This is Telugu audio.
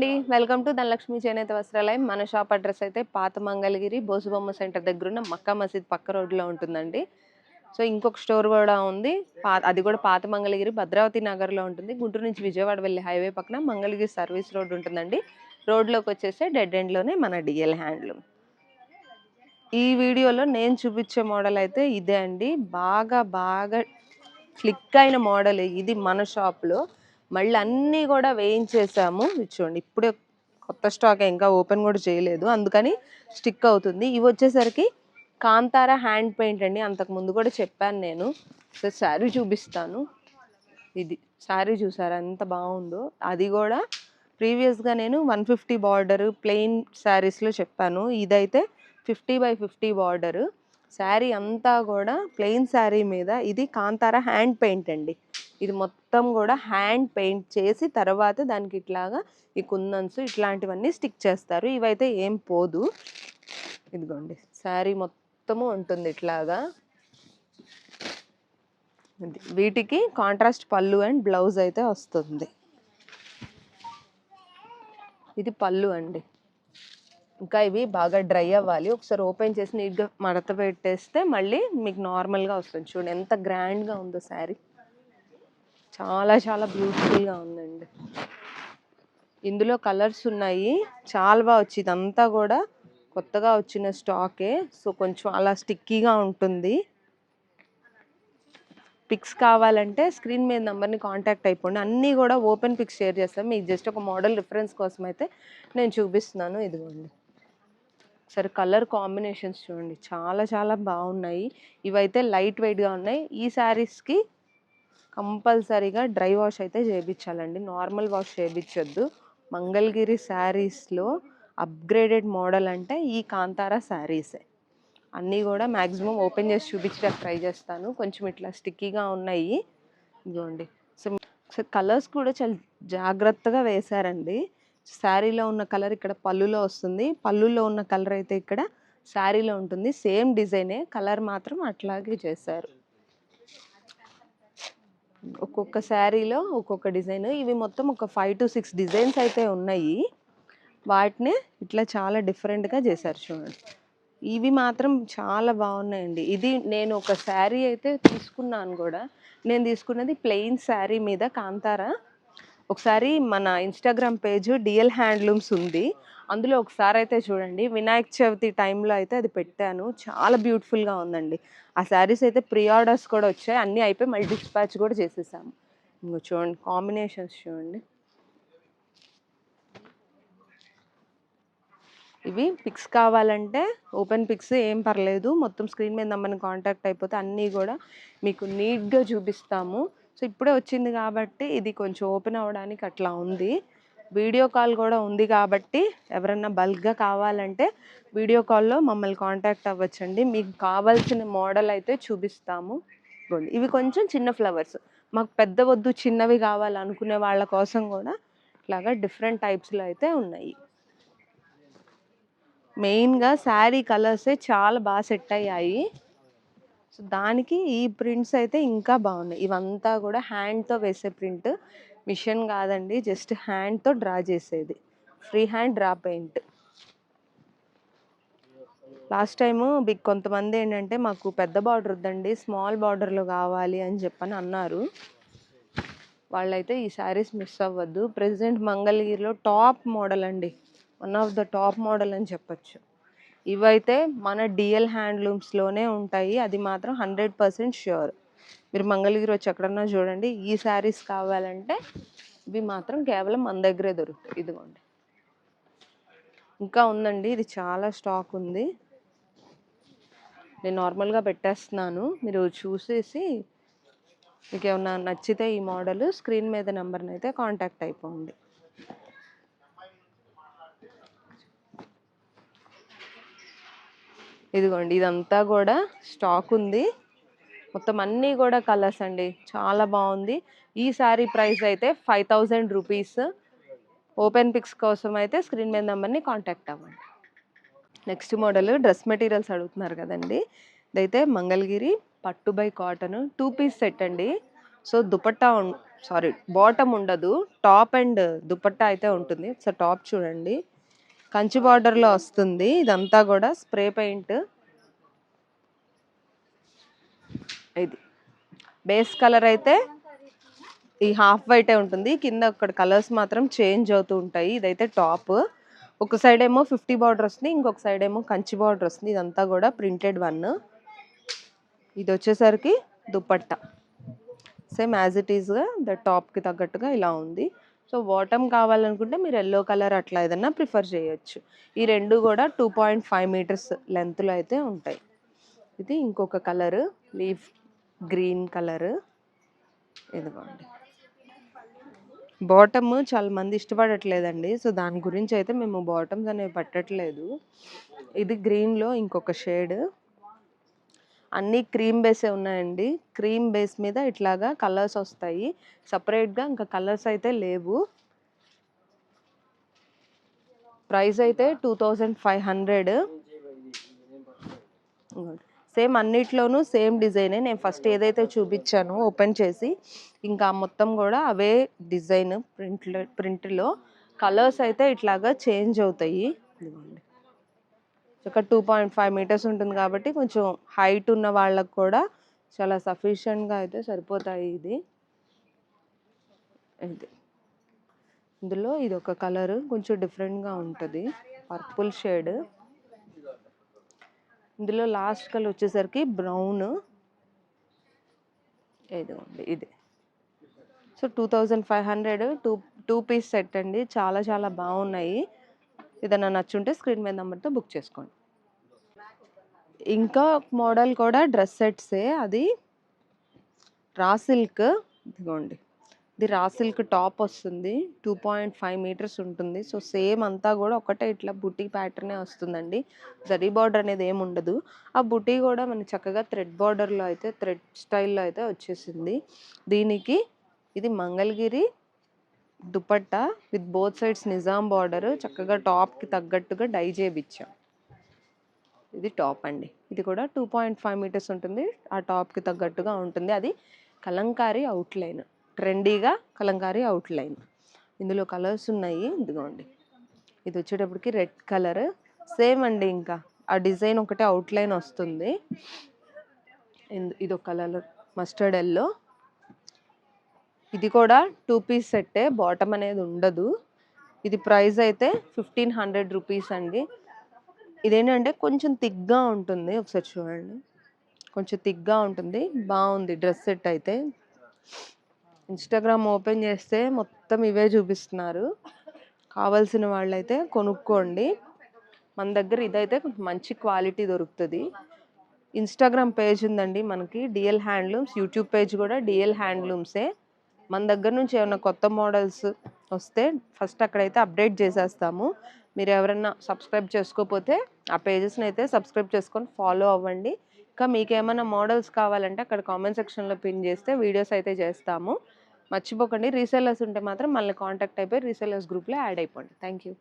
అండి. వెల్కమ్ టు ధనలక్ష్మి చేనేత వస్త్రాలయం. మన షాప్ అడ్రస్ అయితే పాత మంగళగిరి బోసుబొమ్మ సెంటర్ దగ్గర ఉన్న మక్కా మసీద్ పక్క రోడ్లో ఉంటుందండి. సో ఇంకొక స్టోర్ కూడా ఉంది. అది కూడా పాత మంగళగిరి భద్రావతి నగర్లో ఉంటుంది. గుంటూరు నుంచి విజయవాడ వెళ్ళే హైవే పక్కన మంగళగిరి సర్వీస్ రోడ్ ఉంటుందండి. రోడ్లోకి వచ్చేస్తే డెడ్ ఎండ్లోనే మన డిఎల్ హ్యాండ్లూమ్ ఈ వీడియోలో నేను చూపించే మోడల్ అయితే ఇదే అండి. బాగా బాగా క్లిక్ అయిన మోడల్. ఇది మన షాప్లో. మళ్ళీ అన్నీ కూడా వేయించేసాము. చూడండి ఇప్పుడే కొత్త స్టాక్ ఇంకా ఓపెన్ కూడా చేయలేదు. అందుకని స్టిక్ అవుతుంది. ఇవి వచ్చేసరికి కాంతార హ్యాండ్ పెయింట్ అండి. అంతకు ముందు కూడా చెప్పాను నేను. సో శారీ చూపిస్తాను. ఇది శారీ చూసారా? ఎంత బాగుందో. అది కూడా ప్రీవియస్గా నేను వన్ ఫిఫ్టీ బార్డర్ ప్లెయిన్ శారీస్లో చెప్పాను. ఇదైతే fifty by fifty border. Sari అంతా కూడా ప్లెయిన్ శారీ మీద ఇది కాంతార హ్యాండ్ పెయింట్ అండి. ఇది మొత్తం కూడా హ్యాండ్ పెయింట్ చేసి తర్వాత దానికి ఇట్లాగా ఈ కుందన్స్ ఇట్లాంటివన్నీ స్టిక్ చేస్తారు. ఇవైతే ఏం పోదు. ఇదిగోండి శారీ మొత్తము ఉంటుంది ఇట్లాగా. వీటికి కాంట్రాస్ట్ పళ్ళు అండ్ బ్లౌజ్ అయితే వస్తుంది. ఇది పళ్ళు అండి. ఇంకా ఇవి బాగా డ్రై అవ్వాలి. ఒకసారి ఓపెన్ చేసి నీట్గా మడత పెట్టేస్తే మళ్ళీ మీకు నార్మల్గా వస్తుంది. చూడండి ఎంత గ్రాండ్గా ఉందో శారీ. చాలా చాలా బ్యూటిఫుల్గా ఉందండి. ఇందులో కలర్స్ ఉన్నాయి. చాలా బాగా వచ్చి ఇదంతా కూడా కొత్తగా వచ్చిన స్టాకే. సో కొంచెం అలా స్టిక్కీగా ఉంటుంది. పిక్స్ కావాలంటే స్క్రీన్ మీద నెంబర్ని కాంటాక్ట్ అయిపోండి. అన్నీ కూడా ఓపెన్ పిక్స్ షేర్ చేస్తాను మీకు జస్ట్ ఒక మోడల్ రిఫరెన్స్ కోసం అయితే నేను చూపిస్తున్నాను. ఇదిగోండి. సరే కలర్ కాంబినేషన్స్ చూడండి. చాలా చాలా బాగున్నాయి. ఇవైతే లైట్ వెయిట్గా ఉన్నాయి. ఈ శారీస్కి కంపల్సరీగా డ్రై వాష్ అయితే చేయించాలండి నార్మల్ వాష్ చేయించొద్దు మంగళగిరి శారీస్లో అప్గ్రేడెడ్ మోడల్ అంటే ఈ కాంతారా శారీసే. అన్నీ కూడా మ్యాక్సిమం ఓపెన్ చేసి చూపించడానికి ట్రై చేస్తాను. కొంచెం ఇట్లా స్టిక్కీగా ఉన్నాయి. ఇదిగోండి. సో సో కలర్స్ కూడా చాలా జాగ్రత్తగా వేశారండి. శారీలో ఉన్న కలర్ ఇక్కడ పళ్ళులో వస్తుంది. పళ్ళులో ఉన్న కలర్ అయితే ఇక్కడ శారీలో ఉంటుంది. సేమ్ డిజైనే కలర్ మాత్రం అట్లాగే చేశారు. ఒక్కొక్క శారీలో ఒక్కొక్క డిజైన్. ఇవి మొత్తం ఒక ఫైవ్ టు సిక్స్ డిజైన్స్ అయితే ఉన్నాయి. వాటిని ఇట్లా చాలా డిఫరెంట్గా చేశారు చూడండి. ఇవి మాత్రం చాలా బాగున్నాయండి. ఇది నేను ఒక శారీ అయితే తీసుకున్నాను కూడా. నేను తీసుకున్నది ప్లెయిన్ శారీ మీద కాంతారా. ఒకసారి మన ఇన్స్టాగ్రామ్ పేజ్ డిఎల్ హ్యాండ్లూమ్స్ ఉంది. అందులో ఒకసారి అయితే చూడండి. వినాయక చవితి టైంలో అయితే అది పెట్టాను. చాలా బ్యూటిఫుల్గా ఉందండి. ఆ శారీస్ అయితే ప్రీ ఆర్డర్స్ కూడా వచ్చాయి. అన్నీ అయిపోయి మళ్ళీ డిస్పాచ్ కూడా చేసేసాము. ఇంకో చూడండి కాంబినేషన్స్ చూడండి. ఇవి పిక్స్ కావాలంటే ఓపెన్ పిక్స్ ఏం పర్లేదు. మొత్తం స్క్రీన్ మీద నమ్మని కాంటాక్ట్ అయిపోతే అన్నీ కూడా మీకు నీట్గా చూపిస్తాము. సో ఇప్పుడే వచ్చింది కాబట్టి ఇది కొంచెం ఓపెన్ అవ్వడానికి అట్లా ఉంది. వీడియో కాల్ కూడా ఉంది కాబట్టి ఎవరన్నా బల్క్గా కావాలంటే వీడియో కాల్లో మమ్మల్ని కాంటాక్ట్ అవ్వచ్చండి. మీకు కావాల్సిన మోడల్ అయితే చూపిస్తాము. ఇవి కొంచెం చిన్న ఫ్లవర్స్. మాకు పెద్ద వద్దు చిన్నవి కావాలనుకునే వాళ్ళ కోసం కూడా ఇట్లాగా డిఫరెంట్ టైప్స్లో అయితే ఉన్నాయి. మెయిన్గా శారీ కలర్సే చాలా బాగా సెట్ అయ్యాయి. సో దానికి ఈ ప్రింట్స్ అయితే ఇంకా బాగున్నాయి. ఇవంతా కూడా హ్యాండ్తో వేసే ప్రింట్. మిషన్ కాదండి జస్ట్ హ్యాండ్తో డ్రా చేసేది. Free hand draw paint. Last time big కొంతమంది ఏంటంటే మాకు పెద్ద బార్డర్ వద్దండి స్మాల్ బార్డర్లో కావాలి అని చెప్పని అన్నారు. వాళ్ళైతే ఈ శారీస్ మిస్ అవ్వద్దు. ప్రెసెంట్ మంగళగిరిలో టాప్ మోడల్ అండి. One of the top model అని చెప్పొచ్చు. ఇవైతే మన డిఎల్ హ్యాండ్లూమ్స్లోనే ఉంటాయి. అది మాత్రం హండ్రెడ్ పర్సెంట్ ష్యూర్ మీరు మంగళగిరి వచ్చి ఎక్కడన్నా చూడండి. ఈ శారీస్ కావాలంటే ఇవి మాత్రం కేవలం మన దగ్గరే దొరుకుతాయి. ఇదిగోండి. ఇంకా ఉందండి. ఇది చాలా స్టాక్ ఉంది. నేను నార్మల్గా పెట్టేస్తున్నాను. మీరు చూసేసి మీకు ఏమన్నా నచ్చితే ఈ మోడల్ స్క్రీన్ మీద నెంబర్ని అయితే కాంటాక్ట్ అయిపోండి. ఇదిగోండి ఇదంతా కూడా స్టాక్ ఉంది. మొత్తం అన్నీ కూడా కలర్స్ అండి. చాలా బాగుంది. ఈ శారీ ప్రైస్ అయితే five thousand rupees open pics కోసం అయితే స్క్రీన్ మీద నెంబర్ని కాంటాక్ట్ అవ్వండి. నెక్స్ట్ మోడల్ డ్రెస్ మెటీరియల్స్ అడుగుతున్నారు కదండి. ఇదైతే మంగళగిరి పట్టు by cotton two piece set అండి. సో దుపట్టా సారీ బాటమ్ ఉండదు. టాప్ అండ్ దుపట్టా అయితే ఉంటుంది. ఒకసారి టాప్ చూడండి. కంచి బార్డర్లో వస్తుంది. ఇదంతా కూడా స్ప్రే పెయింట్. ఇది. బేస్ కలర్ అయితే ఈ హాఫ్ వైటే ఉంటుంది. కింద అక్కడ కలర్స్ మాత్రం చేంజ్ అవుతూ ఉంటాయి. ఇదైతే టాప్. ఒక సైడ్ ఏమో ఫిఫ్టీ బార్డర్ వస్తుంది. ఇంకొక సైడ్ ఏమో కంచి బార్డర్ వస్తుంది. ఇదంతా కూడా ప్రింటెడ్ వన్. ఇది వచ్చేసరికి దుప్పట్ట. సేమ్ యాజ్ ఇట్ ఈస్గా ద టాప్కి తగ్గట్టుగా ఇలా ఉంది. సో బాటమ్ కావాలనుకుంటే మీరు ఎల్లో కలర్ అట్లా ఏదన్నా ప్రిఫర్ చేయొచ్చు. ఈ రెండు కూడా టూ పాయింట్ ఫైవ్ మీటర్స్ లెంత్లో అయితే ఉంటాయి. ఇది ఇంకొక కలర్ లీఫ్ గ్రీన్ కలర్. ఇదిగోండి. బాటమ్ చాలా మంది ఇష్టపడట్లేదండి. సో దాని గురించి అయితే మేము బాటమ్స్ అనేవి పట్టట్లేదు. ఇది గ్రీన్లో ఇంకొక షేడ్. అన్నీ క్రీమ్ బేసే ఉన్నాయండి. క్రీమ్ బేస్ మీద ఇట్లాగా కలర్స్ వస్తాయి. సపరేట్గా ఇంకా కలర్స్ అయితే లేవు. ప్రైస్ అయితే two thousand five hundred. Same అన్నిట్లోనూ సేమ్ డిజైనే. నేను ఫస్ట్ ఏదైతే చూపించానో ఓపెన్ చేసి ఇంకా మొత్తం కూడా అవే డిజైన్ ప్రింట్ ప్రింట్లో కలర్స్ అయితే ఇట్లాగా చేంజ్ అవుతాయి. ఇదిగోండి. ఒక టూ పాయింట్ ఫైవ్ మీటర్స్ ఉంటుంది కాబట్టి కొంచెం హైట్ ఉన్న వాళ్ళకు కూడా చాలా సఫిషియెంట్గా అయితే సరిపోతాయి ఇది. ఇది. ఇందులో ఇది ఒక కలర్ కొంచెం డిఫరెంట్గా ఉంటుంది. పర్పుల్ షేడ్ ఇందులో లాస్ట్ కలర్ వచ్చేసరికి బ్రౌన్ ఇదిగోండి ఇది. So two thousand five hundred two two piece set అండి. చాలా చాలా బాగున్నాయి. ఏదైనా నచ్చుంటే స్క్రీన్ మీద నెంబర్తో బుక్ చేసుకోండి. ఇంకా మోడల్ కూడా డ్రెస్ సెట్సే. అది రా సిల్క్. ఇదిగోండి. ఇది రా సిల్క్ టాప్ వస్తుంది. టూ పాయింట్ ఫైవ్ మీటర్స్ ఉంటుంది. సో సేమ్ అంతా కూడా ఒకటే ఇట్లా బుటీ ప్యాటర్నే వస్తుందండి. జరీ బార్డర్ అనేది ఏమి ఉండదు. ఆ బుటీ కూడా మనకి చక్కగా థ్రెడ్ బార్డర్లో అయితే థ్రెడ్ స్టైల్లో అయితే వచ్చేసింది. దీనికి ఇది Mangalagiri dupatta with both sides Nizam border చక్కగా టాప్కి తగ్గట్టుగా డై చేయించాం ఇది టాప్ అండి. ఇది కూడా టూ పాయింట్ ఫైవ్ మీటర్స్ ఉంటుంది. ఆ టాప్కి తగ్గట్టుగా ఉంటుంది. అది కలంకారీ అవుట్లైన్. ట్రెండీగా కలంకారీ అవుట్లైన్. ఇందులో కలర్స్ ఉన్నాయి. ఇదిగోండి. ఇది వచ్చేటప్పటికి రెడ్ కలర్. సేమ్ అండి ఇంకా. ఆ డిజైన్ ఒకటే అవుట్లైన్ వస్తుంది. ఇందు- ఇది ఒక కలర్. Mustard yellow. ఇది కూడా టూ పీస్ సెట్టే బాటమ్ అనేది ఉండదు. ఇది ప్రైస్ అయితే ఫిఫ్టీన్ హండ్రెడ్ రూపీస్ అండి. ఇదేంటంటే కొంచెం థిక్గా ఉంటుంది. ఒకసారి చూడండి. కొంచెం థిక్గా ఉంటుంది. బాగుంది డ్రెస్ సెట్ అయితే. ఇన్స్టాగ్రామ్ ఓపెన్ చేస్తే మొత్తం ఇవే చూపిస్తున్నారు. కావాల్సిన వాళ్ళైతే కొనుక్కోండి. మన దగ్గర ఇదైతే మంచి క్వాలిటీ దొరుకుతుంది. ఇన్స్టాగ్రామ్ పేజ్ ఉందండి మనకి డిఎల్ హ్యాండ్లూమ్స్. యూట్యూబ్ పేజ్ కూడా డిఎల్ హ్యాండ్లూమ్సే. మన దగ్గర నుంచి ఏమైనా కొత్త మోడల్స్ వస్తే ఫస్ట్ అక్కడైతే అప్డేట్ చేసేస్తాము. మీరు ఎవరైనా సబ్స్క్రైబ్ చేసుకోకపోతే ఆ పేజెస్ని అయితే సబ్స్క్రైబ్ చేసుకొని ఫాలో అవ్వండి. ఇంకా మీకు ఏమైనా మోడల్స్ కావాలంటే అక్కడ కామెంట్ సెక్షన్లో పిన్ చేస్తే వీడియోస్ అయితే చేస్తాము. మర్చిపోకండి రీసెల్లర్స్ ఉంటే మాత్రం మళ్ళీ కాంటాక్ట్ అయిపోయి రీసెల్లర్స్ గ్రూప్లో యాడ్ అయిపోండి. Thank you